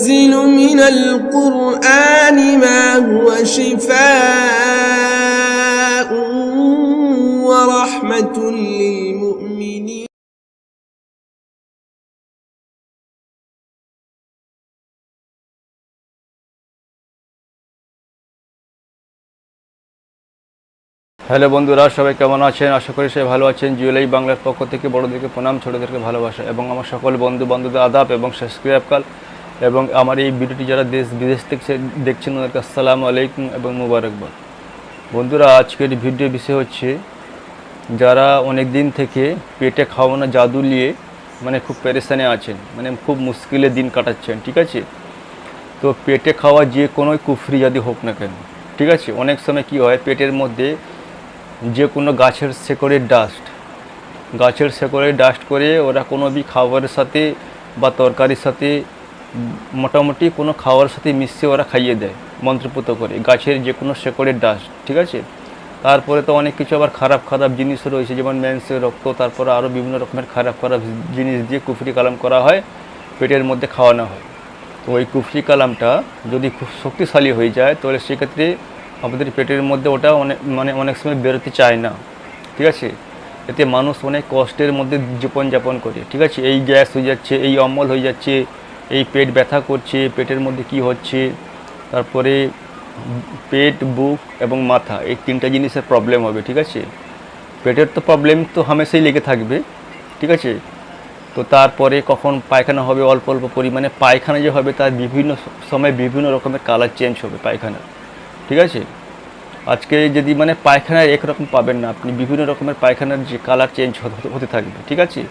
وننزل من القرآن ما هو شفاء ورحمة للمؤمنين hello বন্ধুরা সবাই কেমন আছেন আশা করি সবাই ভালো আছেন জুয়েলাই বাংলার পক্ষ থেকে বড়দেরকে প্রণাম ছোটদেরকে ভালোবাসা এবং আমার সকল বন্ধু বান্ধবদের আদাব এবং সাবস্ক্রাইব কাল এবং আমার এই ভিডিওটি যারা দেশ, বিদেশ থেকে দেখছেন ওদেরকে আসসালামু আলাইকুম এবং মুবারকবাদ। বন্ধুরা, আজকের ভিডিও বিষয় হচ্ছে, যারা অনেক দিন থেকে পেটে খাওয়ানো জাদু নিয়ে মানে খুব পেরেশানে আছেন মানে খুব মুশকিলে দিন কাটাচ্ছেন, ঠিক আছে? তো পেটে খাওয়া যে কোনো কুফরি যদি হোক না কেন, ঠিক আছে? অনেক সময় কি হয়, পেটের মধ্যে যে কোনো গাছের শেকড়ের ডাস্ট গাছের শেকড়ের ডাস্ট করে ওরা কোনো বি খাবারের সাথে বা তরকারির সাথে মোটামুটি কোনো খাওয়ার সাথে মিশিয়ে ওরা খাইয়ে দেয়, মন্ত্রপুত করে, গাছের যে কোনো শেকড়ের ডাস্ট, ঠিক আছে? তারপরে তো অনেক কিছু আবার খারাপ খারাপ জিনিসও রয়েছে, যেমন ম্যান্সের রক্ত, তারপরে আরও বিভিন্ন রকমের খারাপ খারাপ জিনিস দিয়ে কুফরি কালাম করা হয়, পেটের মধ্যে খাওয়ানো হয়। তো ওই কুফরি কালামটা যদি খুব শক্তিশালী হয়ে যায়, তাহলে সেক্ষেত্রে আমাদের পেটের মধ্যে ওটা অনেক মানে অনেক সময় বেরোতে চায় না, ঠিক আছে? এতে মানুষ অনেক কষ্টের মধ্যে জীবনযাপন করে, ঠিক আছে? এই গ্যাস হয়ে যাচ্ছে, এই অম্বল হয়ে যাচ্ছে এই পেট ব্যথা করছে, পেটের মধ্যে কি হচ্ছে, তারপরে পেট, বুক এবং মাথা, এই তিনটা জিনিসের প্রবলেম হবে, ঠিক আছে? পেটের তো প্রবলেম তো হামেশাই লেগে থাকবে, ঠিক আছে? তো তারপরে কখন পায়খানা হবে, অল্প অল্প পরিমাণে পায়খানা যে হবে, তার বিভিন্ন সময় বিভিন্ন রকমের কালার চেঞ্জ হবে পায়খানা, ঠিক আছে? আজকে যদি মানে পায়খানা একরকম পাবেন না, আপনি বিভিন্ন রকমের পায়খানার যে কালার চেঞ্জ হতে থাকবে, ঠিক আছে?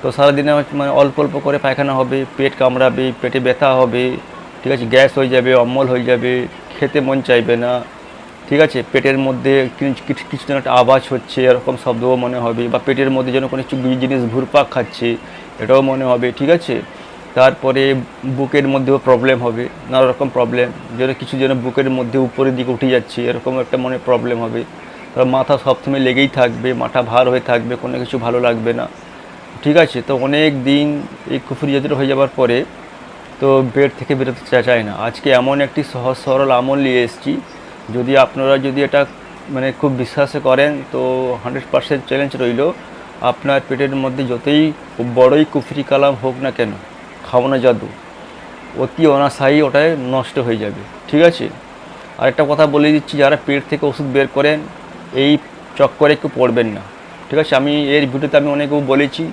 তো সারাদিনে মানে অল্প অল্প করে পায়খানা হবে, পেট কামড়াবে, পেটে ব্যথা হবে, ঠিক আছে, গ্যাস হয়ে যাবে, অম্বল হয়ে যাবে, খেতে মন চাইবে না, ঠিক আছে, পেটের মধ্যে কিছু কিছু যেন একটা আওয়াজ হচ্ছে, এরকম শব্দও মনে হবে বা পেটের মধ্যে যেন কোনো কিছু জিনিস ঘুরপাক খাচ্ছে, এটাও মনে হবে, ঠিক আছে? তারপরে বুকের মধ্যেও প্রবলেম হবে, নানা রকম প্রবলেম যেন কিছু যেন বুকের মধ্যে উপরের দিকে উঠে যাচ্ছে, এরকম একটা মনে প্রবলেম হবে। মাথা সবসময় লেগেই থাকবে, মাথা ভার হয়ে থাকবে, কোনো কিছু ভালো লাগবে না। ঠিক আছে, তো অনেক দিন এই কুফুরি জাতির হয়ে যাওয়ার পরে তো বেড থেকে বেরোতে চায় না। আজকে এমন একটি সহজ সরল আমল নিয়ে এসেছি, যদি আপনারা যদি এটা মানে খুব বিশ্বাসে করেন তো হান্ড্রেড পার্সেন্ট চ্যালেঞ্জ রইল। আপনার পেটের মধ্যে যতই বড়ই কুফরি কালাম হোক না কেন খাওয়ানো জাদু, অতি অনাশায়ী ওটায় নষ্ট হয়ে যাবে। ঠিক আছে? আরেকটা কথা বলে দিচ্ছি, যারা পেট থেকে ওষুধ বের করেন, এই চক্করে একটু পড়বেন না। ঠিক আছে, আমি এর ভিডিওতে আমি অনেকেও বলেছি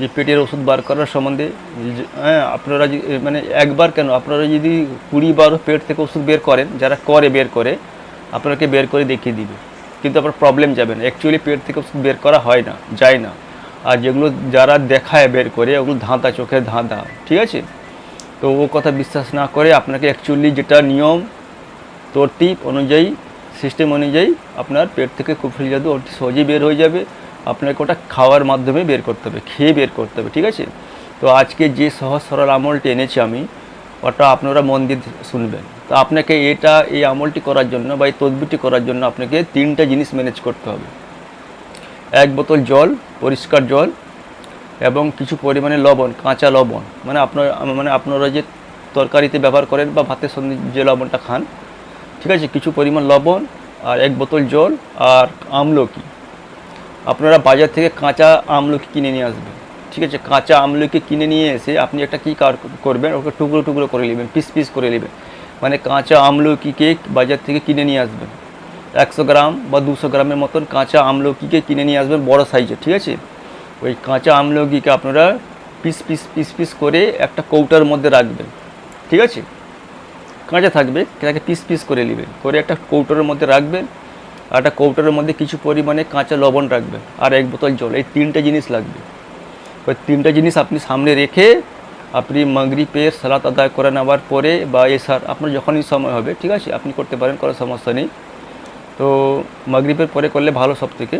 যে পেটের ওষুধ বার করার সম্বন্ধে। হ্যাঁ আপনারা মানে একবার কেন, আপনারা যদি কুড়ি বারো পেট থেকে ওষুধ বের করেন, যারা করে বের করে, আপনাকে বের করে দেখিয়ে দিবে। কিন্তু আপনার প্রবলেম যাবে না। অ্যাকচুয়ালি পেট থেকে ওষুধ বের করা হয় না, যায় না। আর যেগুলো যারা দেখায় বের করে, ওগুলো ধাঁধা, চোখের ধাঁধা, ঠিক আছে? তো ও কথা বিশ্বাস না করে আপনাকে অ্যাকচুয়ালি যেটা নিয়ম তরতিব অনুযায়ী সিস্টেম অনুযায়ী আপনার পেট থেকে কুফরি জাদু অতি সহজেই বের হয়ে যাবে। আপনাকে ওটা খাওয়ার মাধ্যমে বের করতে হবে, খেয়ে বের করতে হবে, ঠিক আছে? তো আজকে যে সহজ সরল আমলটি এনেছি আমি, ওটা আপনারা মন দিয়ে শুনবেন। তো আপনাকে এটা, এই আমলটি করার জন্য বা এই তদবিরটি করার জন্য আপনাকে তিনটা জিনিস ম্যানেজ করতে হবে। এক বোতল জল, পরিষ্কার জল এবং কিছু পরিমাণে লবণ, কাঁচা লবণ। মানে আপনার মানে আপনারা যে তরকারিতে ব্যবহার করেন বা ভাতের সঙ্গে যে লবণটা খান, ঠিক আছে? কিছু পরিমাণ লবণ আর এক বোতল জল আর আমলকি। আপনারা বাজার থেকে কাঁচা আমলকি কিনে নিয়ে আসবেন। ঠিক আছে? কাঁচা আমলকি কিনে নিয়ে এসে আপনি একটা কী কার করবেন? ওকে টুকরো টুকরো করে নেবেন, পিস পিস করে নেবেন। মানে কাঁচা আমলকিকে বাজার থেকে কিনে নিয়ে আসবেন। একশো গ্রাম বা দুশো গ্রামের মতন কাঁচা আমলকিকে কিনে নিয়ে আসবেন বড় সাইজের ঠিক আছে? ওই কাঁচা আমলকিকে আপনারা পিস পিস পিস পিস করে একটা কৌটার মধ্যে রাখবেন, ঠিক আছে? কাঁচা থাকবে, তাকে পিস পিস করে নেবেন। করে একটা কৌটোর মধ্যে রাখবেন আর একটা কৌটোর মধ্যে কিছু পরিমাণে কাঁচা লবণ রাখবে আর এক বোতল জল, এই তিনটে জিনিস লাগবে। ওই তিনটা জিনিস আপনি সামনে রেখে আপনি মাগরিপের সালাত আদায় করে নেওয়ার পরে বা এসার আপনার যখনই সময় হবে, ঠিক আছে, আপনি করতে পারেন, কোনো সমস্যা নেই। তো মাগরিবের পরে করলে ভালো সব থেকে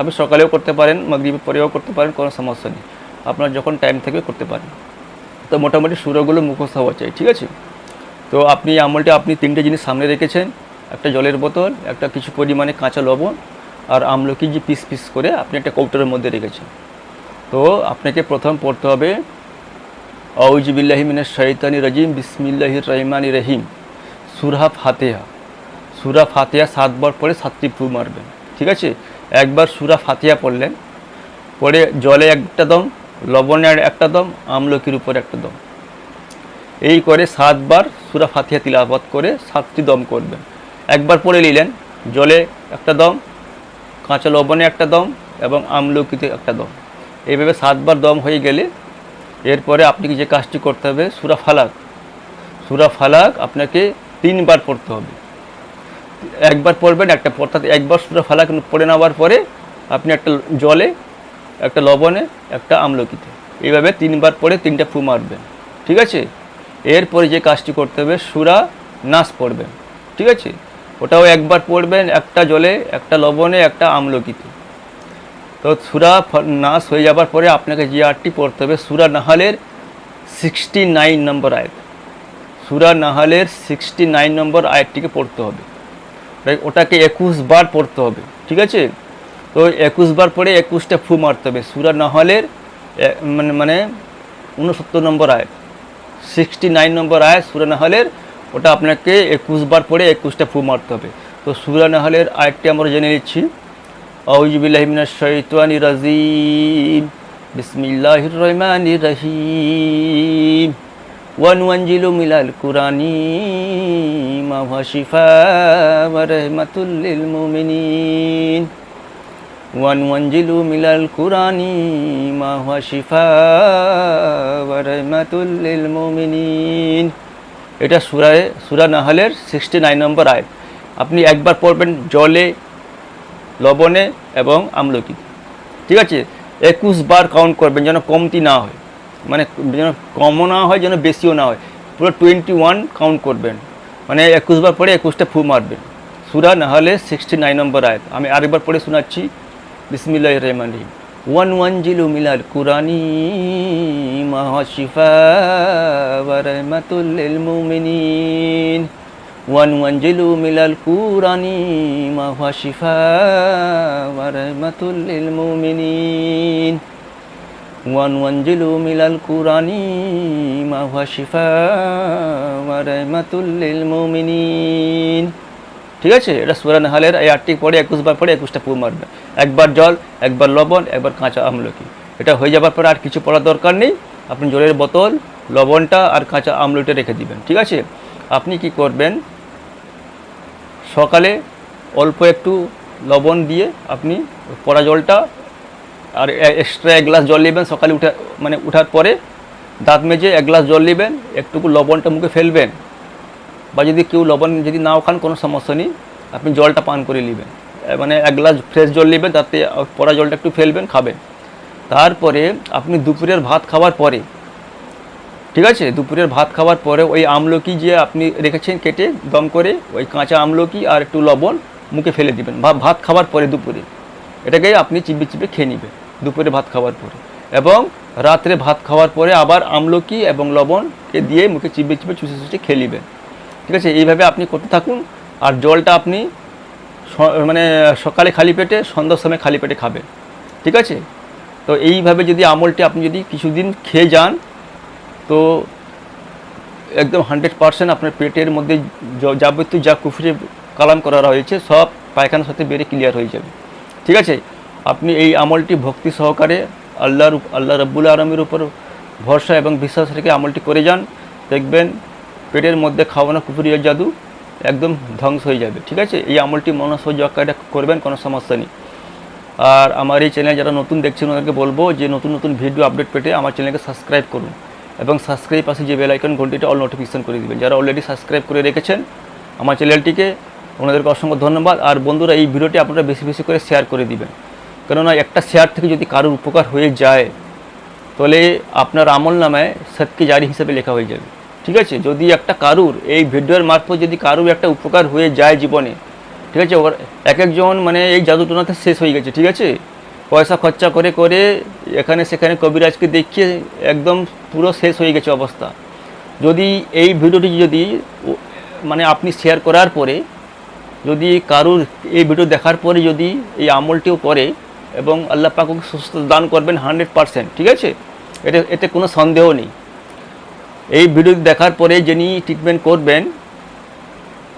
আপনি সকালেও করতে পারেন, মাগরিবের পরেও করতে পারেন, কোনো সমস্যা নেই। আপনার যখন টাইম থাকবে করতে পারেন। তো মোটামুটি সুরগুলো মুখস্থ হওয়া চাই, ঠিক আছে? তো আপনি আমলটা, আপনি তিনটে জিনিস সামনে রেখেছেন। একটা জলের বোতল, একটা কিছু পরিমাণে কাঁচা লবণ আর আমলকি যে পিস পিস করে আপনি একটা কৌটোর মধ্যে রেখেছেন। তো আপনাকে প্রথম পড়তে হবে আউজিবিল্লাহিমিনের শৈতানি রাজিম, বিসমিল্লাহির রহমানি রহিম। সুরহা ফাতেহা। সুরা ফাতেহা সাতবার পরে সাতটি ফু মারবেন। ঠিক আছে? একবার সুরা ফাতেহা পড়লেন, পরে জলে একটা দম লবণের একটা দম, আমলকির উপর একটা দম। এই করে সাতবার সুরা ফাতিহা তিলাবাত করে সাতটি দম করবেন। একবার পড়ে নিলেন। জলে একটা দম, কাঁচা লবণে একটা দম এবং আমলকিতে একটা দম। এইভাবে সাতবার দম হয়ে গেলে এরপরে আপনি যে কাজটি করতে হবে? সুরা ফালাক। সুরা ফালাক আপনাকে তিনবার পড়তে হবে। একবার পড়বেন একটা, অর্থাৎ একবার সুরা ফালাক পড়ে নেওয়ার পরে আপনি একটা জলে, একটা লবণে, একটা আমলকিতে। এইভাবে তিনবার পরে তিনটা ফু মারবেন। ঠিক আছে? এরপরে যে কাজটি করতে হবে, সুরা নাচ পড়বেন। ঠিক আছে? ওটাও একবার পড়বেন, একটা জলে, একটা লবণে, একটা আমলকিতে। তো সুরা নাচ হয়ে যাবার পরে আপনাকে যে আটটি পড়তে হবে, সুরা নাহালের সিক্সটি নাইন নম্বর আয়াত। সুরা নাহালের সিক্সটি নাইন নম্বর আয়াতটিকে পড়তে হবে। ওটাকে একুশ বার পড়তে হবে, ঠিক আছে? তো একুশ বার পরে একুশটা ফু মারতে হবে। সুরা নাহলের মানে মানে উনসত্তর নম্বর আয়াত। সিক্সটি নাইন নম্বর আয়াত, সুরা নাহলের ওটা আপনাকে একুশ বার পরে একুশটা ফু মারতে হবে। তো সুরা নাহালের আরেকটি আমরা জেনে নিচ্ছি। আউজবিল্লাহমিনা শৈতানি রাজিম। বিসমিল্লাহ রহমান রহিম। ওয়ান ওয়ান জিলো মিলাল কুরানি মাভাশিফা রহমাতুল্লিল মুমিনিন। ওয়ান ওয়ান জিলু মিলাল কুরানি মাহা মাভাশিফা রহমাতুল্লিল মুমিনিন। এটা সুরায়, সুরা নাহলের সিক্সটি নাইন নম্বর আয় আপনি একবার পড়বেন জলে, লবণে এবং আমলকি। ঠিক আছে? একুশ বার কাউন্ট করবেন যেন কমতি না হয়। মানে যেন কমও না হয়, যেন বেশিও না হয়। পুরো টোয়েন্টি ওয়ান কাউন্ট করবেন। মানে একুশ বার পরে একুশটা ফু মারবেন। সুরা না হলে সিক্সটি নাইন নম্বর আয়াত। আমি আরেকবার পড়ে শোনাচ্ছি। বিসমিল্লাহ রহমান রহিম। والوانجل من القرآن ما هو الشفاء ورحمة للمؤمنين. والوانجل من القرآن ما هو الشفاء ورحمة للمؤمنين. والوانجل من القرآن ما هو الشفاء ورحمة للمؤمنين. ঠিক আছে? এটা সুরা নাহালের এই আটটি পরে একুশ বার পরে একুশটা পুর মারবে। একবার জল, একবার লবণ, একবার কাঁচা আমলকি। এটা হয়ে যাবার পরে আর কিছু পড়ার দরকার নেই। আপনি জলের বোতল, লবণটা আর কাঁচা আমলকিটা রেখে দিবেন, ঠিক আছে? আপনি কি করবেন? সকালে অল্প একটু লবণ দিয়ে আপনি পড়া জলটা আর এক্সট্রা এক গ্লাস জল নেবেন। সকালে উঠে মানে উঠার পরে দাঁত মেজে এক গ্লাস জল নেবেন, একটুকু লবণটা মুখে ফেলবেন। বা যদি কেউ লবণ যদি নাও খান, কোনো সমস্যা নেই। আপনি জলটা পান করে নেবেন। মানে এক গ্লাস ফ্রেশ জল নেবেন, তাতে পড়া জলটা একটু ফেলবেন, খাবেন। তারপরে আপনি দুপুরের ভাত খাওয়ার পরে, ঠিক আছে? দুপুরের ভাত খাওয়ার পরে ওই আমলকি যে আপনি রেখেছেন কেটে দম করে, ওই কাঁচা আমলকি আর একটু লবণ মুখে ফেলে দিবেন। ভাত খাওয়ার পরে দুপুরে। এটাকে আপনি চিপে চিপে খেয়ে নেবেন দুপুরে ভাত খাওয়ার পরে। এবং রাত্রে ভাত খাওয়ার পরে আবার আমলকি এবং লবণকে দিয়ে মুখে চিপে চিপে চুষে চুষে খেয়ে নেবেন। ঠিক আছে? এইভাবে আপনি করতে থাকুন। আর জলটা আপনি মানে সকালে খালি পেটে, সন্ধ্যার সময় খালি পেটে খাবেন। ঠিক আছে? তো এইভাবে যদি আমলটি আপনি যদি কিছুদিন খেয়ে যান, তো একদম হান্ড্রেড পার্সেন্ট আপনার পেটের মধ্যে যাবতীয় যা কুফরি কালাম করা রয়েছে, সব পায়খানার সাথে বেড়ে ক্লিয়ার হয়ে যাবে। ঠিক আছে? আপনি এই আমলটি ভক্তি সহকারে আল্লাহর, আল্লাহ রব্বুল আলমের উপর ভরসা এবং বিশ্বাস রেখে আমলটি করে যান। দেখবেন পেটের মধ্যে খাওয়ানো কুফুরিয়ার জাদু একদম ধ্বংস হয়ে যাবে, ঠিক আছে? এই আমলটি মনসহজ আকারে করবেন, কোনো সমস্যা নেই। আর আমার এই চ্যানেল যারা নতুন দেখছেন ওদেরকে বলব যে নতুন নতুন ভিডিও আপডেট পেতে আমার চ্যানেলকে সাবস্ক্রাইব করুন এবং সাবস্ক্রাইব পাশে যে বেল আইকন ঘন্টিটা অল নোটিফিকেশন করে দেবেন। যারা অলরেডি সাবস্ক্রাইব করে রেখেছেন, আমার চ্যানেলটিকে ওনাদেরকে অসংখ্য ধন্যবাদ। আর বন্ধুরা, এই ভিডিওটি আপনারা বেশি বেশি করে শেয়ার করে দিবেন। কেননা একটা শেয়ার থেকে যদি কারোর উপকার হয়ে যায়, তাহলে আপনার আমল নামায় সত্যি জারি হিসেবে লেখা হয়ে যাবে। ঠিক আছে? যদি একটা কারুর, এই ভিডিওর মারফত যদি কারুর একটা উপকার হয়ে যায় জীবনে, ঠিক আছে? ওর এক একজন মানে এই জাদুটোনাতে শেষ হয়ে গেছে, ঠিক আছে? পয়সা খরচা করে করে এখানে সেখানে কবিরাজকে দেখিয়ে একদম পুরো শেষ হয়ে গেছে অবস্থা। যদি এই ভিডিওটি যদি মানে আপনি শেয়ার করার পরে, যদি কারুর এই ভিডিও দেখার পরে যদি এই আমলটিও করে এবং আল্লাহ পাক ওকে সুস্থ দান করবেন হান্ড্রেড পারসেন্ট ঠিক আছে? এতে এতে কোনো সন্দেহ নেই। এই ভিডিও দেখার পরে যিনি ট্রিটমেন্ট করবেন,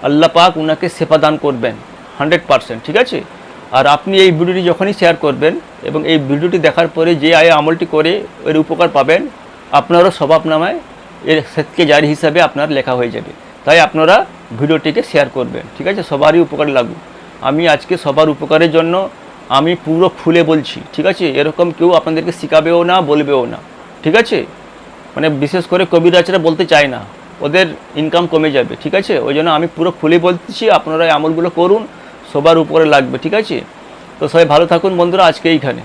আল্লাহ পাক ওনাকে সেবা দান করবেন হান্ড্রেড পারসেন্ট ঠিক আছে? আর আপনি এই ভিডিওটি যখনই শেয়ার করবেন এবং এই ভিডিওটি দেখার পরে যে আয় আমলটি করে এর উপকার পাবেন, আপনারও স্বভাবনামায় এর সেতকে জারি হিসাবে আপনার লেখা হয়ে যাবে। তাই আপনারা ভিডিওটিকে শেয়ার করবেন, ঠিক আছে? সবারই উপকার লাগুক। আমি আজকে সবার উপকারের জন্য আমি পুরো খুলে বলছি, ঠিক আছে? এরকম কেউ আপনাদেরকে শেখাবেও না, বলবেও না, ঠিক আছে? মানে বিশেষ করে কবিরাজরা বলতে চায় না। ওদের ইনকাম কমে যাবে, ঠিক আছে? ওই জন্য আমি পুরো খুলে বলতেছি আপনারা এই আমলগুলো করুন, সবার উপরে লাগবে, ঠিক আছে? তো সবাই ভালো থাকুন বন্ধুরা, আজকে এইখানে।